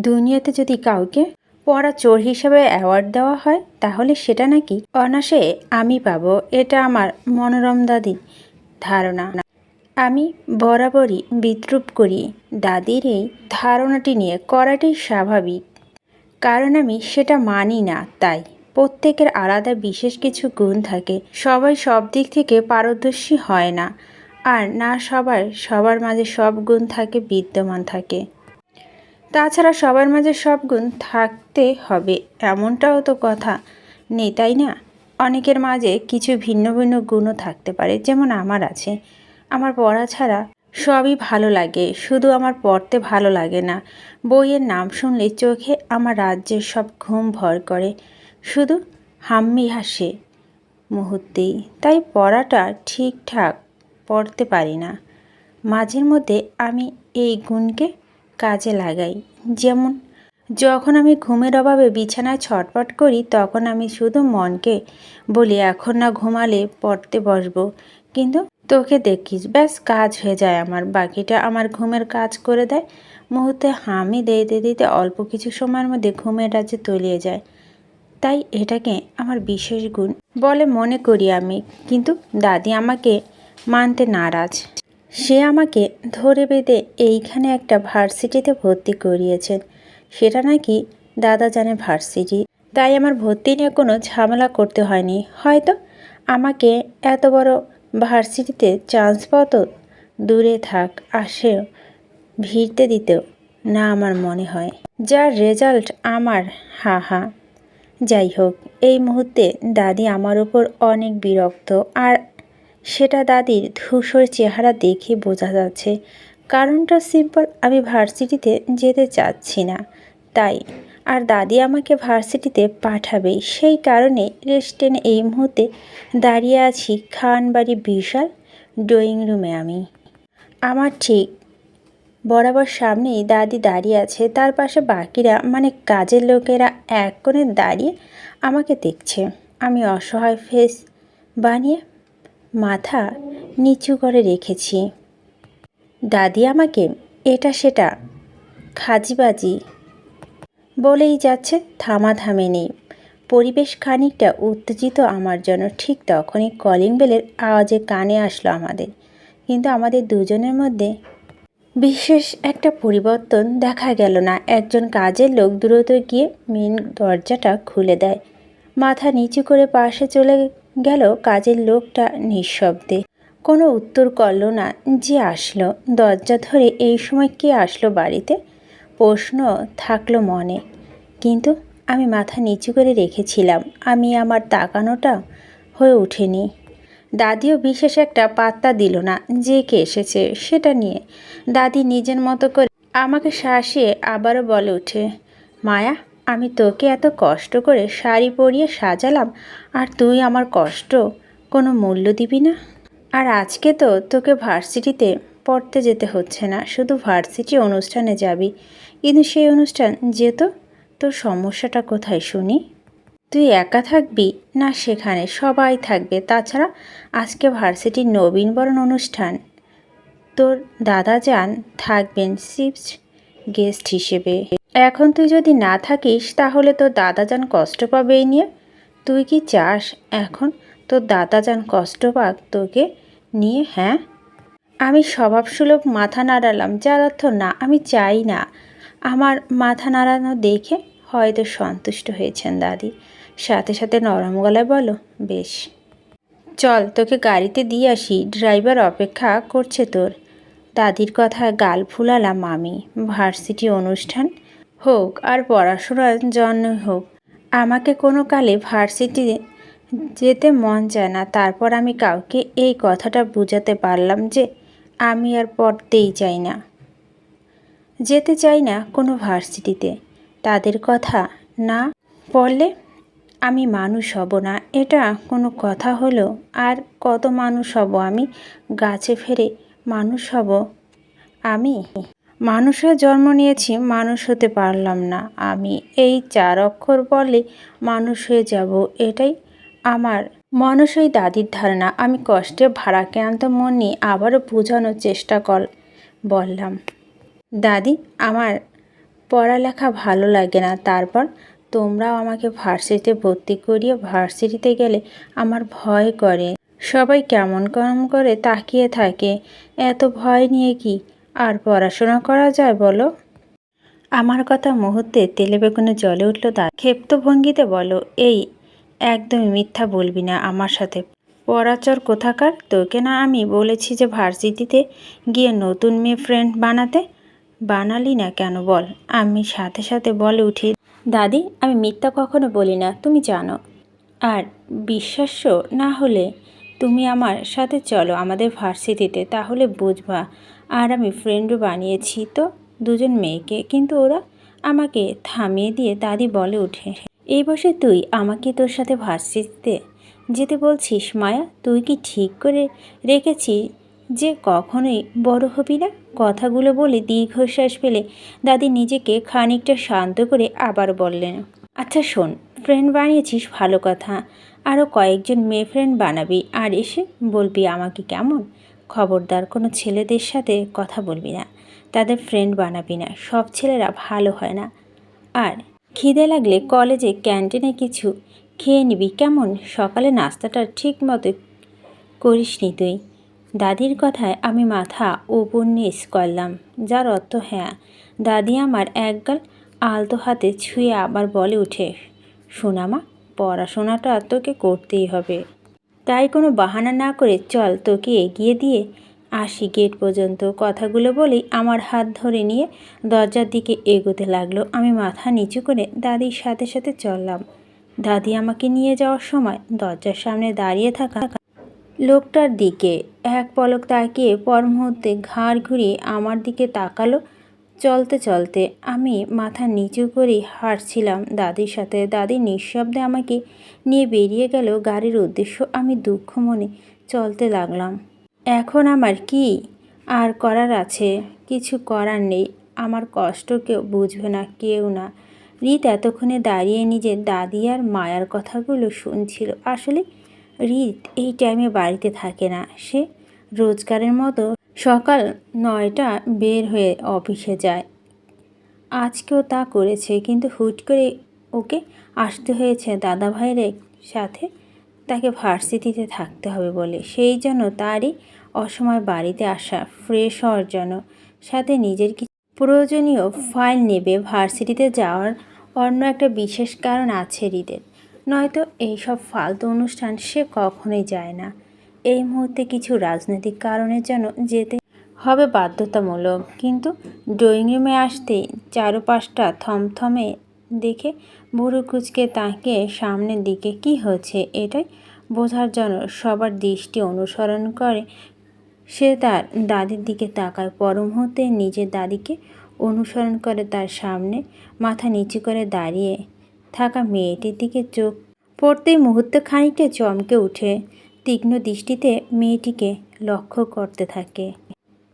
দুনিয়াতে যদি কাউকে পড়া চোর হিসেবে অ্যাওয়ার্ড দেওয়া হয়, তাহলে সেটা নাকি অনাসে আমি পাবো। এটা আমার মনোরম দাদি ধারণা। আমি বরাবরই বিদ্রুপ করি। দাদির এই ধারণাটি নিয়ে করাটাই স্বাভাবিক। কারণ আমি সেটা মানি না, তাই প্রত্যেকের আলাদা বিশেষ কিছু গুণ থাকে। সবাই সব দিক থেকে পারদর্শী হয় না। আর না সবার সবার মাঝে সব গুণ থাকে, বিদ্যমান থাকে। তাছাড়া সবার মাঝে সব গুণ থাকতে হবে, এমনটাও তো কথা। নেই, তাই না? অনেকের মাঝে কিছু ভিন্ন ভিন্ন গুণও থাকতে পারে, যেমন আমার আছে। আমার পড়া ছাড়া সবই ভালো লাগে, শুধু আমার পড়তে ভালো লাগে না। বইয়ের নাম শুনলে চোখে আমার রাজ্যের সব ঘুম ভর করে। শুধু হাম্মি হাসে মুহূর্তেই, তাই পড়াটা ঠিকঠাক পড়তে পারি না। মাঝের মধ্যে আমি এই গুণকে কাজে লাগাই। যেমন, যখন আমি ঘুমের অভাবে বিছানায় ছটপট করি, তখন আমি শুধু মনকে বলি, এখন না ঘুমালে পড়তে বসবো। কিন্তু তোকে দেখিস, ব্যাস, কাজ হয়ে যায় আমার। বাকিটা আমার ঘুমের কাজ করে দেয়। মুহূর্তে হামি দিতে দিতে অল্প কিছু সময়ের মধ্যে ঘুমের রাজ্যে তলিয়ে যায়। তাই এটাকে আমার বিশেষ গুণ বলে মনে করি আমি। কিন্তু দাদি আমাকে মানতে নারাজ। সে আমাকে ধরে বেঁধে এইখানে একটা ভার্সিটিতে ভর্তি করিয়েছেন। সেটা নাকি দাদা জানে ভার্সিটি। তাই আমার ভর্তি নিয়ে কোনো ঝামেলা করতে হয়নি। হয়তো আমাকে এত বড় ভার্সিটিতে চান্স পাওয়া দূরে থাক, আসেও, ভিড়তে দিতেও না আমার মনে হয়। যার রেজাল্ট আমার, হা হা। যাই হোক, এই মুহূর্তে দাদি আমার উপর অনেক বিরক্ত আর সেটা দাদির ধূসর চেহারা দেখে বোঝা যাচ্ছে। কারণটা সিম্পল আমি ভার্সিটিতে যেতে চাচ্ছি না। তাই, আর দাদি আমাকে ভার্সিটিতে পাঠাবেই সেই কারণে রেস্টেন্ট এই মুহূর্তে দাঁড়িয়ে আছি খানবাড়ি বিশাল ড্রয়িং রুমে আমি। আমার ঠিক বরাবর সামনেই দাদি দাঁড়িয়ে আছে। তার পাশে বাকিরা মানে কাজের লোকেরা এক কোণে দাঁড়িয়ে আমাকে দেখছে। আমি অসহায় ফেস বানিয়ে মাথা নিচু করে রেখেছি। দাদি আমাকে, এটা সেটা, খাজিবাজি। বলেই যাচ্ছে থামাথামে নেই। পরিবেশ খানিকটা উত্তেজিত আমার জন্য, ঠিক তখনই কলিং বেলের আওয়াজে কানে আসলো আমাদের। কিন্তু আমাদের দুজনের মধ্যে বিশেষ একটা পরিবর্তন দেখা গেল না। একজন কাজের লোক দ্রুত গিয়ে মেন দরজাটা খুলে দেয়। মাথা নিচু করে পাশে চলে গেল কাজের লোকটা নিঃশব্দে। কোনো উত্তর করল না যে আসলো। দরজা ধরে এই সময় কে আসলো বাড়িতে? প্রশ্ন থাকল মনে। কিন্তু আমি মাথা নিচু করে রেখেছিলাম। আমি আমার তাকানোটা হয়ে ওঠেনি। দাদিও বিশেষ একটা পাত্তা দিল না যে কে এসেছে সেটা নিয়ে। দাদি নিজের মতো করে আমাকে শাসিয়ে আবারও বলে ওঠে, মায়া আমি তোকে এত কষ্ট করে শাড়ি পরিয়ে সাজালাম, আর তুই আমার কষ্ট কোনো মূল্য দিবি না? আর আজকে তো তোকে ভার্সিটিতে পড়তে যেতে হচ্ছে না, শুধু ভার্সিটি অনুষ্ঠানে যাবি। কিন্তু সেই অনুষ্ঠান যেত তোর সমস্যাটা কোথায় শুনি? তুই একা থাকবি? না, সেখানে সবাই থাকবে। তাছাড়া আজকে ভার্সিটির নবীনবরণ অনুষ্ঠান। তোর দাদা যান থাকবেন চিপস গেস্ট হিসেবে। এখন তুই যদি না থাকিস, তাহলে তোর দাদা যান কষ্ট পাবে এই নিয়ে। তুই কি চাস এখন তোর দাদা যান কষ্ট পাক তোকে নিয়ে হ্যাঁ? আমি স্বভাবসুলভ মাথা নাড়ালাম, যার অর্থ না, আমি চাই না। আমার মাথা নাড়ানো দেখে হয়তো সন্তুষ্ট হয়েছেন দাদি। সাথে সাথে নরম গলায় বলো, বেশ। চল, তোকে গাড়িতে দিয়ে আসি, ড্রাইভার অপেক্ষা করছে তোর। দাদির কথা গাল ফুলালাম আমি। ভার্সিটি অনুষ্ঠান হোক আর পড়াশোনার জন্য হোক, আমাকে কোনো কালে ভার্সিটি যেতে মন চায় না। তারপর আমি কাউকে এই কথাটা বুঝাতে পারলাম যে আমি আর পড়তেই চাই না। যেতে চাই না কোনো ভার্সিটিতে। তাদের কথা না পড়লে আমি মানুষ হব না। এটা কোনো কথা হলো আর কত মানুষ হব আমি? গাছে ফেরে মানুষ হব আমি? মানুষ হয়ে জন্ম নিয়েছি, মানুষ হতে পারলাম না। আমি এই চার অক্ষর বলে মানুষ হয়ে যাব, এটাই আমার মানুষই দাদির ধারণা। আমি কষ্টে ভারাক্রান্ত মন নিয়ে আবারও বোঝানোর চেষ্টা কর বললাম, দাদি, আমার পড়ালেখা ভালো লাগে না। তারপর তোমরাও আমাকে ভার্সিটিতে ভর্তি করিয়ে ভার্সিটিতে গেলে আমার ভয় করে। সবাই কেমন কেমন করে তাকিয়ে থাকে, এত ভয় নিয়ে কি আর পড়াশোনা করা যায় বলো? আমার কথা মুহূর্তে তেলে বেগুনে জলে উঠল তা ক্ষেপ্ত ভঙ্গিতে বলো, এই, একদমই মিথ্যা বলবি না আমার সাথে। পরাচর কোথাকার? তোকে না আমি বলেছি যে ভার্সিটিতে গিয়ে নতুন মেয়ে ফ্রেন্ড বানাতে? বানালি না কেন বল? আমি সাথে সাথে বলে উঠি, দাদি, আমি মিথ্যা কখনো বলি না, তুমি জানো। আর বিশ্বাস্য না হলে তুমি আমার সাথে চলো আমাদের ভার্সিটিতে, তাহলে বুঝবা আর আমি ফ্রেন্ডও বানিয়েছি তো, দুজন মেয়েকে। কিন্তু ওরা আমাকে থামিয়ে দিয়ে দাদি বলে উঠে এই বসে তুই আমাকে তোর সাথে ভার্সিটিতে যেতে বলছিস, মায়া? তুই কি ঠিক করে রেখেছিস যে কখনোই বড় হবি না? কথাগুলো বলে দীর্ঘশ্বাস ফেলে দাদি নিজেকে খানিকটা শান্ত করে আবার বললেন আচ্ছা শোন ফ্রেন্ড বানিয়েছিস ভালো কথা। আরও কয়েকজন মেয়ে ফ্রেন্ড বানাবি আর এসে বলবি আমাকে কেমন? খবরদার, কোনো ছেলেদের সাথে কথা বলবি না। তাদের ফ্রেন্ড বানাবি না। সব ছেলেরা ভালো হয় না। আর খিদে লাগলে কলেজে ক্যান্টিনে কিছু খেয়ে নিবি। কেমন? সকালে নাস্তাটা ঠিক মতো করিসনি তুই। দাদির কথায় আমি মাথা উপর নিচ করলাম। যার অর্থ হ্যাঁ দাদি আমার একগাল আলতো হাতে ছুঁয়ে আবার বলে উঠে সোনামা পড়াশোনাটা তোকে করতেই হবে। তাই কোনো বাহানা না করে চল তোকে এগিয়ে দিয়ে আসি গেট পর্যন্ত। কথাগুলো বলেই আমার হাত ধরে নিয়ে দরজার দিকে এগোতে লাগল। আমি মাথা নিচু করে দাদির সাথে সাথে চললাম। দাদি আমাকে নিয়ে যাওয়ার সময় দরজার সামনে দাঁড়িয়ে থাকা লোকটার দিকে এক পলক তাকিয়ে পর মুহূর্তে ঘাড় ঘুরিয়ে আমার দিকে তাকালো। চলতে চলতে আমি মাথা নিচু করেই হাঁটছিলাম দাদির সাথে। দাদি নিঃশব্দে আমাকে নিয়ে বেরিয়ে গেল। গাড়ির উদ্দেশ্য আমি দুঃখ মনে চলতে লাগলাম। এখন আমার কি আর করার আছে? কিছু করার নেই। আমার কষ্ট কেউ বুঝবে না, কেউ না। রীত এতক্ষণে দাঁড়িয়ে নিজের দাদি আর মায়ার কথাগুলো শুনছিল। আসলে রিত এই টাইমে বাড়িতে থাকে না। সে রোজগারের মতো সকাল নয়টা বের হয়ে অফিসে যায়। আজকেও তা করেছে, কিন্তু হুট করে ওকে আসতে হয়েছে দাদা ভাইয়ের সাথে। তাকে ভার্সিটিতে থাকতে হবে বলে। সেই জন্য তারই অসময় বাড়িতে আসা ফ্রেশ হওয়ার জন্য সাথে নিজের কিছু প্রয়োজনীয় ফাইল নেবে। ভার্সিটিতে যাওয়ার অন্য একটা বিশেষ কারণ আছে হৃদের। নয়তো এইসব ফালতু অনুষ্ঠান সে কখনোই যায় না। এই মুহূর্তে কিছু রাজনৈতিক কারণের জন্য যেতে হবে বাধ্যতামূলক। কিন্তু ড্রয়িং রুমে আসতেই চারপাশটা থমথমে দেখে বুড়ো কুচকে তাকে সামনের দিকে কি হচ্ছে এটাই বোঝার জন্য সবার দৃষ্টি অনুসরণ করে। সে তার দাদির দিকে তাকায়। পর মুহূর্তে নিজের দাদিকে অনুসরণ করে তার সামনে মাথা নিচু করে দাঁড়িয়ে থাকা মেয়েটির দিকে চোখ পড়তেই মুহূর্তে খানিকটা চমকে উঠে তীক্ষ্ণ দৃষ্টিতে মেয়েটিকে লক্ষ্য করতে থাকে।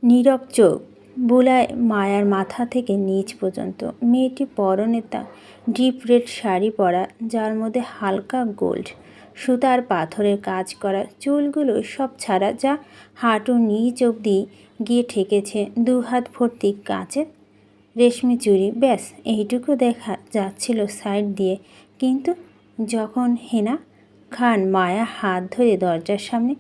নীরব চোখ, বুলায় মায়ার মাথা থেকে নিচ পর্যন্ত। মেয়েটি পরনে তা ডিপ রেড শাড়ি পরা, যার মধ্যে হালকা গোল্ড, সুতার পাথরের কাজ করা চুলগুলো সব ছাড়া যা হাঁটু নিচ অবধি গিয়ে ঠেকেছে দু হাত ভর্তি কাঁচের রেশমি চুড়ি। ব্যাস, এইটুকু দেখা যাচ্ছিল সাইড দিয়ে। কিন্তু যখন হেনা খান মায়া হাত ধরে দরজার সামনে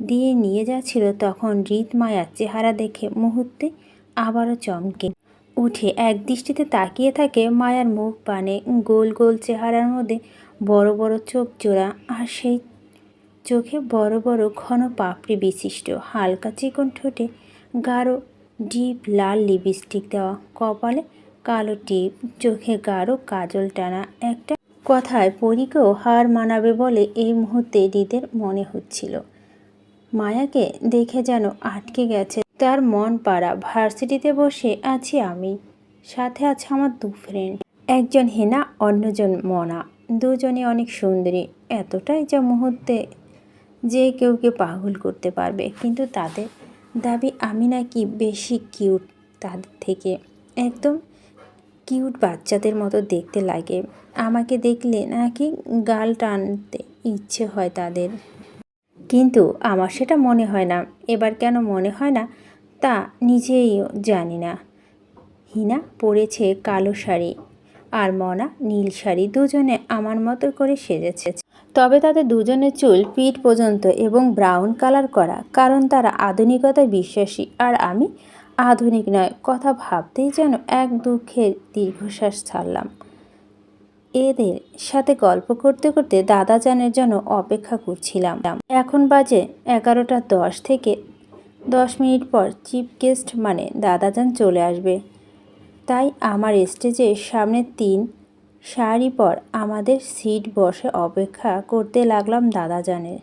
দিয়ে নিয়ে যাচ্ছিল। তখন রীত মায়ার চেহারা দেখে মুহূর্তে আবারও চমকে উঠে। এক দৃষ্টিতে তাকিয়ে থাকে মায়ার মুখ পানে গোল গোল চেহারার মধ্যে। বড় বড় চোখ জোড়া আর সেই চোখে বড় বড় ঘন পাপড়ি বিশিষ্ট। হালকা চিকন ঠোঁটে গাঢ়, ডিপ লাল লিপস্টিক দেওয়া। কপালে কালো টিপ, চোখে গাঢ় কাজল টানা একটা কথায় পরীকেও হার মানাবে বলে এই মুহূর্তে হৃদের মনে হচ্ছিল। মায়াকে দেখে যেন আটকে গেছে তার মন পাড়া ভার্সিটিতে বসে আছি আমি। সাথে আছে আমার দু ফ্রেন্ড একজন হেনা, অন্যজন মনা। দুজনে অনেক সুন্দরী, এতটাই যা মুহূর্তে যে কেউকে পাগল করতে পারবে। কিন্তু তাদের দাবি আমি নাকি বেশি কিউট তাদের থেকে। একদম কিউট বাচ্চাদের মতো দেখতে লাগে। আমাকে দেখলে নাকি গাল টানতে ইচ্ছে হয় তাদের। কিন্তু আমার সেটা মনে হয় না। এবার কেন মনে হয় না তা নিজেইও জানি না। হিনা পরেছে কালো শাড়ি আর মনা নীল শাড়ি দুজনে আমার মতো করে সেজেছে। তবে তাদের দুজনের চুল পিঠ পর্যন্ত এবং ব্রাউন কালার করা, কারণ তারা আধুনিকতায় বিশ্বাসী। আর আমি আধুনিক নয়, কথা ভাবতেই যেন এক দুঃখের দীর্ঘশ্বাস ছাড়লাম। এদের সাথে গল্প করতে করতে দাদাজানের জন্য অপেক্ষা করছিলাম। এখন বাজে এগারোটা দশ থেকে দশ মিনিট পর চিফ গেস্ট মানে দাদাজান চলে আসবে। তাই আমার স্টেজের সামনে তিন সারি পর আমাদের সিট বসে অপেক্ষা করতে লাগলাম দাদাজানের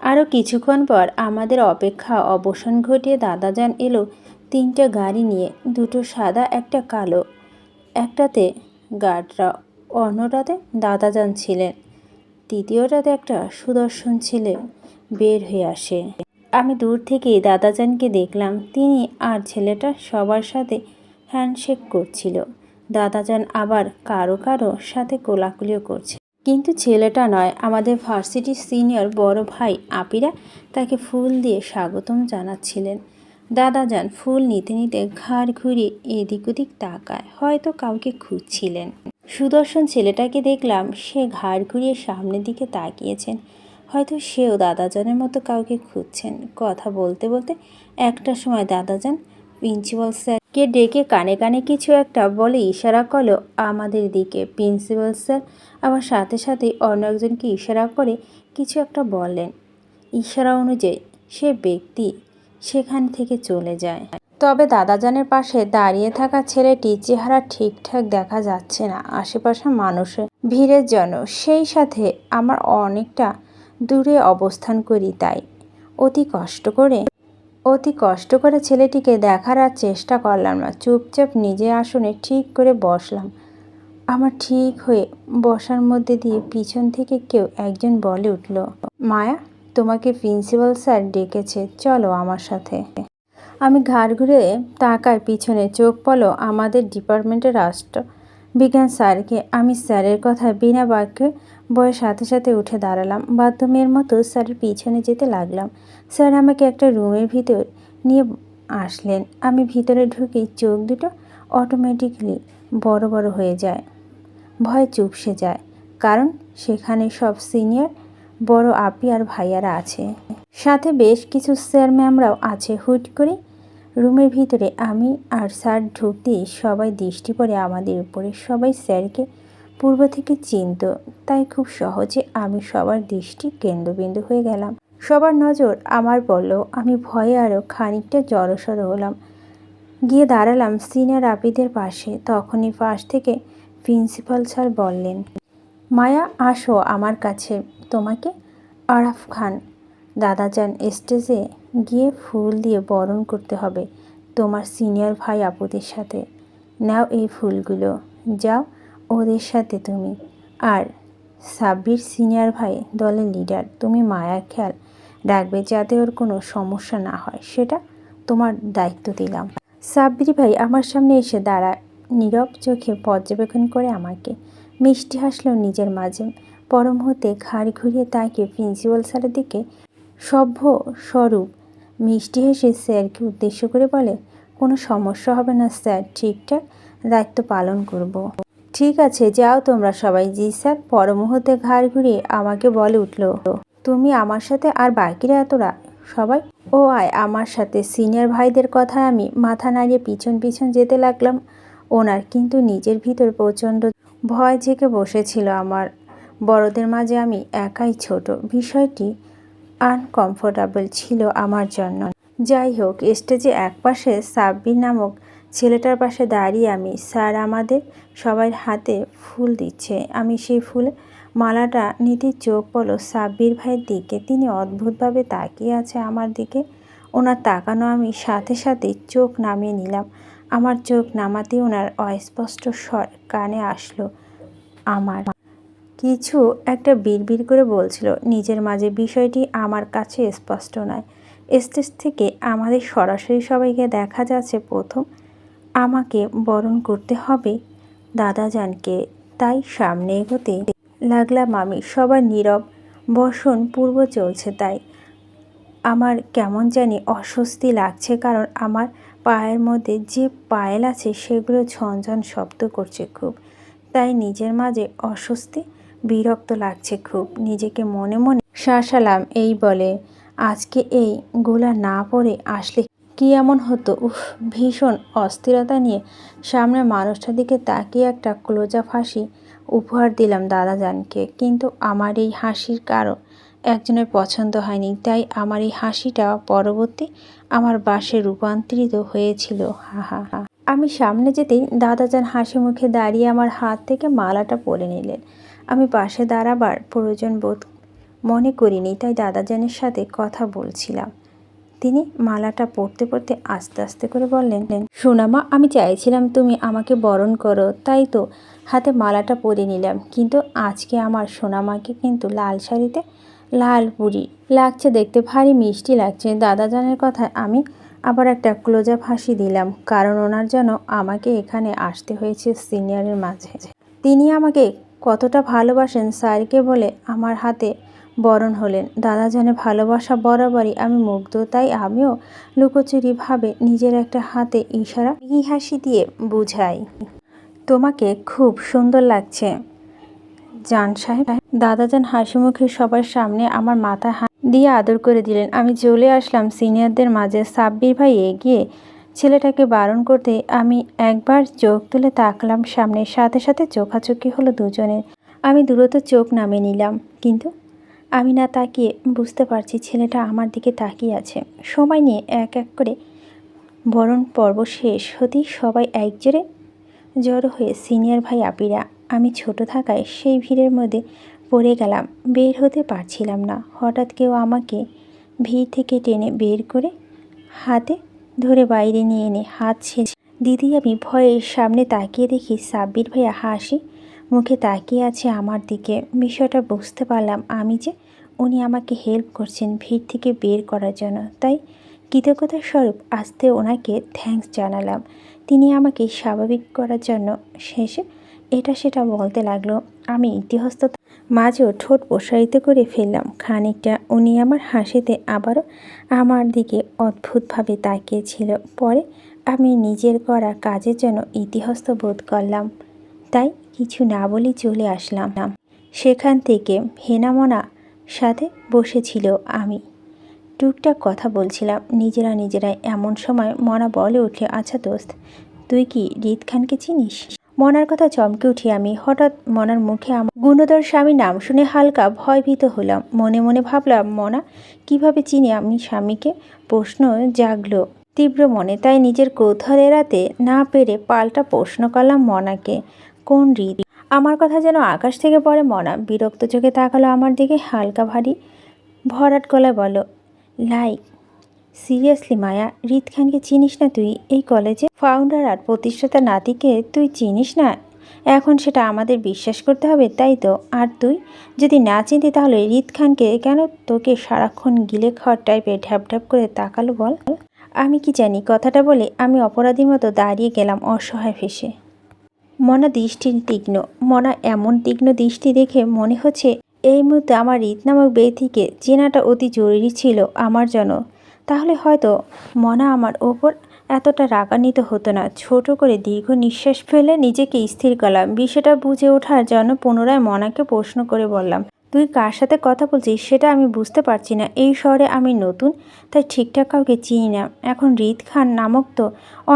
আরও কিছুক্ষণ পর আমাদের অপেক্ষা অবসান ঘটিয়ে দাদাজান এলো তিনটে গাড়ি নিয়ে, দুটো সাদা, একটা কালো। একটাতে গার্ডরা, অন্যটাতে দাদাজান ছিলেন। তৃতীয়টাতে একটা সুদর্শন ছেলে বের হয়ে আসে। আমি দূর থেকেই দাদাজানকে দেখলাম, তিনি আর ছেলেটা সবার সাথে হ্যান্ডশেক করছিল। দাদাজান আবার কারও কারও সাথে কোলাকুলিও করছে। কিন্তু ছেলেটা নয়, আমাদের ভার্সিটির সিনিয়র বড় ভাই আপিরা তাকে ফুল দিয়ে স্বাগতম জানাচ্ছিলেন। দাদাজান ফুল নিতে নিতে ঘাড় ঘুরিয়ে এদিক ওদিক তাকায়। হয়তো কাউকে খুঁজছিলেন। সুদর্শন ছেলেটাকে দেখলাম সে ঘাড় ঘুরিয়ে সামনের দিকে তাকিয়েছেন। হয়তো সেও দাদাজানের মতো কাউকে খুঁজছেন। কথা বলতে বলতে একটা সময় দাদাজান প্রিন্সিপাল স্যারকে ডেকে কানে কানে কিছু একটা বলে ইশারা করল আমাদের দিকে। প্রিন্সিপাল স্যার আবার সাথে সাথেই অন্য একজনকে ইশারা করে কিছু একটা বললেন। ইশারা অনুযায়ী সে ব্যক্তি সেখান থেকে চলে যায়। তবে দাদাজানের পাশে দাঁড়িয়ে থাকা ছেলেটি চেহারা ঠিকঠাক দেখা যাচ্ছে না আশেপাশে মানুষের ভিড়ের জন্য। সেই সাথে আমার অনেকটা দূরে অবস্থান করি তাই। অতি কষ্ট করে, অতি কষ্ট করে ছেলেটিকে দেখার আর চেষ্টা করলাম না। চুপচাপ নিজে আসনে ঠিক করে বসলাম। আমার ঠিক হয়ে বসার মধ্যে দিয়ে পিছন থেকে কেউ একজন বলে উঠল, মায়া তোমাকে প্রিন্সিপাল স্যার ডেকেছে। চলো আমার সাথে। আমি ঘাড় ঘুরে তাকায়, পিছনে চোখ পলো আমাদের ডিপার্টমেন্টের রাষ্ট্র বিজ্ঞান স্যারকে। আমি স্যারের কথা বিনা বাক্যে বয়ের সাথে সাথে উঠে দাঁড়ালাম। বাথরুমের মতো স্যারের পিছনে যেতে লাগলাম। স্যার আমাকে একটা রুমের ভিতর নিয়ে আসলেন। আমি ভিতরে ঢুকেই চোখ দুটো অটোমেটিকলি বড় বড় হয়ে যায়। ভয় চুপসে যায়। কারণ সেখানে সব সিনিয়র বড় আপি আর ভাইয়ারা আছে। সাথে বেশ কিছু স্যার ম্যামরাও আছে। হুট করে রুমের ভিতরে আমি আর স্যার ঢুকতেই সবাই দৃষ্টি পড়ে আমাদের উপরে। সবাই স্যারকে পূর্ব থেকে চিনত। তাই খুব সহজে আমি সবার দৃষ্টি কেন্দ্রবিন্দু হয়ে গেলাম। সবার নজর আমার বলল আমি ভয়ে আরও খানিকটা জড়সড় হলাম। গিয়ে দাঁড়ালাম সিনিয়র আপিদের পাশে। তখনই পাশ থেকে প্রিন্সিপাল স্যার বললেন মায়া, আসো আমার কাছে। তোমাকে আরাফ খান। দাদা দাদাজান, স্টেজে গিয়ে ফুল দিয়ে বরণ করতে হবে তোমার সিনিয়র ভাই আপুদের সাথে। নাও এই ফুলগুলো। যাও ওদের সাথে তুমি। আর সাব্বির সিনিয়র ভাই দলের লিডার, তুমি মায়ার খেয়াল রাখবে যাতে ওর কোনো সমস্যা না হয়। সেটা তোমার দায়িত্ব দিলাম। সাব্বির ভাই আমার সামনে এসে দাঁড়া নীরব চোখে পর্যবেক্ষণ করে আমাকে। মিষ্টি হাসলো নিজের মাঝে। পরম হতে ঘাড় ঘুরিয়ে তাকে প্রিন্সিপাল স্যারের দিকে সভ্য স্বরূপ মিষ্টি হেসে স্যারকে উদ্দেশ্য করে বলে, কোনো সমস্যা হবে না স্যার, ঠিকঠাক? দায়িত্ব পালন করব। ঠিক আছে, যাও তোমরা সবাই। জি স্যার। পর মুহূর্তে ঘাড় ঘুরিয়ে আমাকে বলে উঠল, তুমি আমার সাথে আর বাকিরা এতরা? সবাই? ও আয়, আমার সাথে। সিনিয়র ভাইদের কথায় আমি মাথা নাড়িয়ে পিছন পিছন যেতে লাগলাম। ওনার কিন্তু নিজের ভিতর প্রচণ্ড ভয় জেগে বসেছিল আমার। বড়দের মাঝে আমি একাই ছোট। বিষয়টি আনকমফোর্টেবল ছিল আমার জন্য। যাই হোক স্টেজে একপাশে সাব্বির নামক ছেলেটার পাশে দাঁড়িয়ে আমি, স্যার, আমাদের সবাই হাতে ফুল দিচ্ছে। আমি সেই ফুল মালাটা নিতে চোখ পড়ল সাব্বির ভাইয়ের দিকে। তিনি অদ্ভুতভাবে তাকিয়ে আছে আমার দিকে। ওনার তাকানো আমি সাথে সাথে চোখ নামিয়ে নিলাম। আমার চোখ নামাতে ওনার অস্পষ্ট স্বর কানে আসলো আমার। কিছু একটা বিড়বিড় করে বলছিল, নিজের মাঝে বিষয়টি আমার কাছে স্পষ্ট নয়। স্টেজ থেকে আমাদের সরাসরি সবাইকে দেখা যাচ্ছে প্রথম। আমাকে বরণ করতে হবে দাদাজানকে। তাই সামনে এগোতে লাগলাম আমি। সবার নীরব, বসন পূর্ব চলছে তাই। আমার কেমন জানি অস্বস্তি লাগছে কারণ আমার পায়ের মধ্যে যে পায়েল আছে, সেগুলো ঝনঝন শব্দ করছে খুব। তাই নিজের মাঝে অস্বস্তি, বিরক্ত লাগছে খুব। নিজেকে মনে মনে শাসালাম, এই বলে, আজকে এই গোলা না পরে আসলে কি এমন হতো? উফ, ভীষণ অস্থিরতা নিয়ে সামনের মানুষটার দিকে তাকিয়ে একটা ক্লোজা হাসি উপহার দিলাম দাদাজানকে। কিন্তু আমার এই হাসির কারণ একজনের পছন্দ হয়নি, তাই আমার এই হাসিটা পরবর্তী আমার বাসে রূপান্তরিত হয়েছিল। হা হা হা। আমি সামনে যেতেই দাদা দাদাজান হাসি মুখে দাঁড়িয়ে আমার হাত থেকে মালাটা পরে নিলেন। আমি পাশে দাঁড়াবার প্রয়োজন বোধ মনে করিনি, তাই দাদাজানের সাথে কথা বলছিলাম। তিনি মালাটা পড়তে পড়তে আস্তে আস্তে করে বললেন, সোনামা, আমি চাইছিলাম তুমি আমাকে বরণ করো, তাই তো হাতে মালাটা পরে নিলাম। কিন্তু আজকে আমার সোনামাকে কিন্তু লাল শাড়িতে লাল পুরি লাগছে দেখতে ভারী মিষ্টি লাগছে। দাদা দাদাজানের কথায় আমি আবার একটা ক্লোজ আপ হাসি দিলাম, কারণ ওনার জন্য আমাকে এখানে আসতে হয়েছে সিনিয়রের মাঝে। তিনি আমাকে কতটা ভালোবাসেন স্যারকে বলে আমার হাতে বরণ হলেন। দাদা জানে ভালোবাসা বরাবরই আমি মুগ্ধ, তাই আমিও লুকোচুরিভাবে নিজের একটা হাতে ইশারা হাসি দিয়ে বুঝাই। তোমাকে খুব সুন্দর লাগছে। জান সাহেব, দাদাজান হাসি মুখে সবার সামনে আমার মাথা হাত দিয়ে আদর করে দিলেন। আমি চলে আসলাম সিনিয়রদের মাঝে। সাব্বির ভাই এগিয়ে ছেলেটাকে বারণ করতে আমি একবার চোখ তুলে তাকলাম সামনে। সাথে সাথে চোখাচোখি হলো দুজনের। আমি দূরত চোখ নামে নিলাম। কিন্তু আমি না তাকিয়ে বুঝতে পারছি ছেলেটা আমার দিকে তাকিয়ে আছে। সময় নিয়ে এক এক করে বরণ পর্ব শেষ হতেই সবাই একজোরে জড়ো হয়ে সিনিয়র ভাই আপিরা আমি ছোট থাকায় সেই ভিড়ের মধ্যে পড়ে গেলাম। বের হতে পারছিলাম না। হঠাৎ কেউ আমাকে ভিড় থেকে টেনে বের করে হাতে ধরে বাইরে নিয়ে এনে হাত ছেড়ে দিদি, আমি ভয়ের সামনে তাকিয়ে দেখি সাব্বির ভাইয়া হাসি মুখে তাকিয়ে আছে আমার দিকে। বিষয়টা বুঝতে পারলাম আমি যে উনি আমাকে হেল্প করছেন ভিড় থেকে বের করার জন্য। তাই কৃতজ্ঞতা স্বরূপ আসতে ওনাকে থ্যাঙ্কস জানালাম। তিনি আমাকে স্বাভাবিক করার জন্য শেষে এটা সেটা বলতে লাগল, আমি ইতিহস্ত মাঝেও ঠোঁট প্রসারিত করে ফেললাম। খানিকটা উনি আমার হাসিতে আবারও আমার দিকে অদ্ভুতভাবে তাকিয়েছিল। পরে আমি নিজের করা কাজের জন্য ইতিহস্ত বোধ করলাম। তাই কিছু না বলেই চলে আসলাম। সেখান থেকে হেনামনা সাথে বসেছিল আমি। টুকটাক কথা বলছিলাম। নিজেরা নিজেরাই এমন সময় মনা বলে উঠে আচ্ছা দোস্ত, তুই কি রিদ খানকে চিনিস? মনার কথা চমকে উঠি আমি। হঠাৎ মনার মুখে গুণধর স্বামী নাম শুনে হালকা ভয়ভীত হলাম। মনে মনে ভাবলাম, মনা, কীভাবে চিনি আমি স্বামীকে? প্রশ্ন জাগলো তীব্র মনে। তাই নিজের কৌথল এড়াতে না পেরে পাল্টা প্রশ্ন করলাম মনাকে, কোন রীতি? আমার কথা যেন আকাশ থেকে পড়ে মনা। বিরক্ত চোখে তাকালো আমার দিকে হালকা ভারী। ভরাট গলায় বলো লাইক সিরিয়াসলি, মায়া রিত খানকে চিনিস না তুই? এই কলেজে ফাউন্ডার আর প্রতিষ্ঠাতা নাতিকে তুই চিনিস না? এখন সেটা আমাদের বিশ্বাস করতে হবে, তাই তো? আর তুই? যদি না চিনতি তাহলে রিত খানকে কেন তোকে সারাক্ষণ গিলে খাওয়ার টাইপে ঢ্যাপ ঢ্যাপ করে তাকালো বল? আমি কি জানি, কথাটা বলে আমি অপরাধীর মতো দাঁড়িয়ে গেলাম অসহায় ফেসে। মনা দৃষ্টি তীক্ষ্ণ। মনা এমন তীক্ষ্ণ দৃষ্টি দেখে মনে হচ্ছে, এই মুহূর্তে আমার রিত নামক ব্যক্তিকে চেনাটা অতি জরুরি ছিল, আমার জন্য। তাহলে হয়তো মনা আমার ওপর এতটা রাগান্বিত হতো না। ছোট করে দীর্ঘ নিঃশ্বাস ফেলে নিজেকে স্থির করলাম। বিষয়টা বুঝে ওঠার জন্য পুনরায় মনাকে প্রশ্ন করে বললাম, তুই কার সাথে কথা বলছিস সেটা আমি বুঝতে পারছি না। এই শহরে আমি নতুন, তাই ঠিকঠাক কাউকে চিনি না। এখন রিত খান নামক তো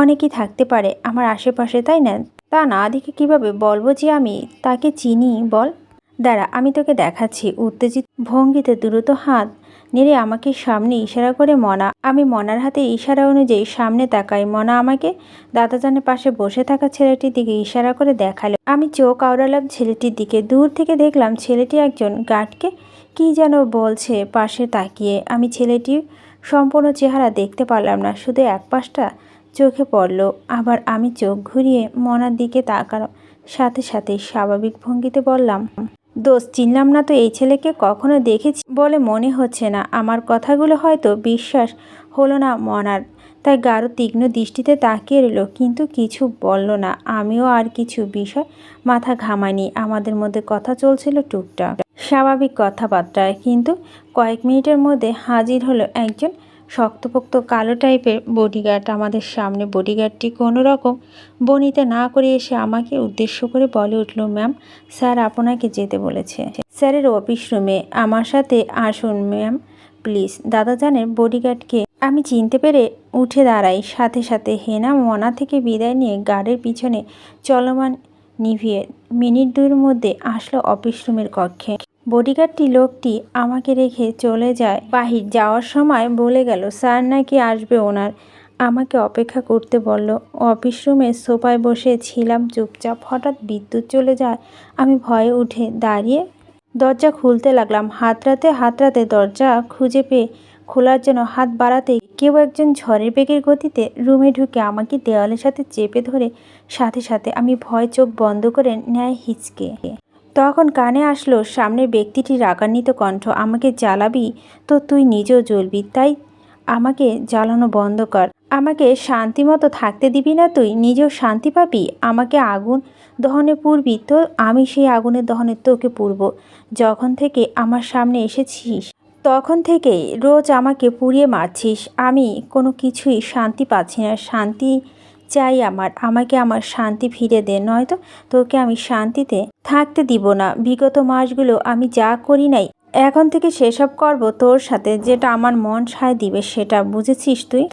অনেকেই থাকতে পারে আমার আশেপাশে, তাই না? তা না দেখে কীভাবে বলব যে আমি তাকে চিনি, বল। দাঁড়া, আমি তোকে দেখাচ্ছি। উত্তেজিত ভঙ্গিতে দ্রুত হাত নেড়ে আমাকে সামনে ইশারা করে, মনা, আমি মনার হাতে ইশারা অনুযায়ী সামনে তাকাই। মনা আমাকে দাদাজানের পাশে বসে থাকা ছেলেটির দিকে ইশারা করে দেখাল। আমি চোখ আওড়ালাম ছেলেটির দিকে। দূর থেকে দেখলাম ছেলেটি একজন গার্ডকে কি যেন বলছে পাশে তাকিয়ে। আমি ছেলেটির সম্পূর্ণ চেহারা দেখতে পারলাম না, শুধু এক পাশটা চোখে পড়ল। আবার আমি চোখ ঘুরিয়ে মনার দিকে তাকালাম সাথে সাথে স্বাভাবিক ভঙ্গিতে বললাম দোষ, চিনলাম না তো এই ছেলেকে কখনো দেখেছি বলে মনে হচ্ছে না। আমার কথাগুলো হয়তো বিশ্বাস হলো না মনার। তাই গাঢ়, তীক্ষ্ণ দৃষ্টিতে তাকিয়ে রইল, কিন্তু কিছু বলল না। আমিও আর কিছু বিষয় মাথা ঘামাইনি। আমাদের মধ্যে কথা চলছিল টুকটাক। স্বাভাবিক কথাবার্তায়, কিন্তু কয়েক মিনিটের মধ্যে হাজির হলো একজন শক্তপোক্ত কালো টাইপের বডিগার্ড আমাদের সামনে। বডিগার্ডটি কোনো রকম বনিতে না করে এসে আমাকে উদ্দেশ্য করে বলে উঠল, ম্যাম, স্যার আপনাকে যেতে বলেছে। স্যারের অফিস রুমে আমার সাথে আসুন, ম্যাম প্লিজ দাদা জানের বডিগার্ডকে আমি চিনতে পেরে উঠে দাঁড়াই। সাথে সাথে হেনা মনা থেকে বিদায় নিয়ে গার্ডের পিছনে চলমান নিভিয়ে মিনিট দুইয়ের মধ্যে আসলো অফিস রুমের কক্ষে। বডিগার্ডটি লোকটি আমাকে রেখে চলে যায়। বাহির যাওয়ার সময় বলে গেল, স্যার নাকি আসবে ওনার। আমাকে অপেক্ষা করতে বলল, অফিস রুমে সোফায় বসে ছিলাম চুপচাপ। হঠাৎ বিদ্যুৎ চলে যায়, আমি ভয়ে উঠে দাঁড়িয়ে দরজা খুলতে লাগলাম। হাতড়াতে হাতরাতে দরজা খুঁজে পেয়ে খোলার জন্য হাত বাড়াতে কেউ একজন ঝড়ের বেগের গতিতে রুমে ঢুকে আমাকে দেওয়ালের সাথে চেপে ধরে সাথে সাথে আমি ভয় চোখ বন্ধ করে ন্যায় হিচকে। তখন কানে আসলো সামনের ব্যক্তিটির রাগান্বিত কণ্ঠ, আমাকে জ্বালাবি তো তুই নিজেও জ্বলবি, তাই আমাকে জ্বালানো বন্ধ কর। আমাকে শান্তি মতো থাকতে দিবি না তুই, নিজেও শান্তি পাবি, আমাকে আগুন দহনে পুরবি তো আমি সেই আগুনের দহনে তোকে পুরব যখন থেকে আমার সামনে এসেছিস, তখন থেকেই রোজ আমাকে পুড়িয়ে মারছিস, আমি কোনো কিছুই শান্তি পাচ্ছি না, শান্তি চাই আমার, আমাকে আমার শান্তি ফিরে দে, নয়তো তোকে আমি শান্তিতে থাকতে দিব না। বিগত মাসগুলো আমি যা করি নাই, এখন থেকে সেসব করব তোর সাথে, যেটা আমার মন সায় দিবে, সেটা বুঝেছিস তুই?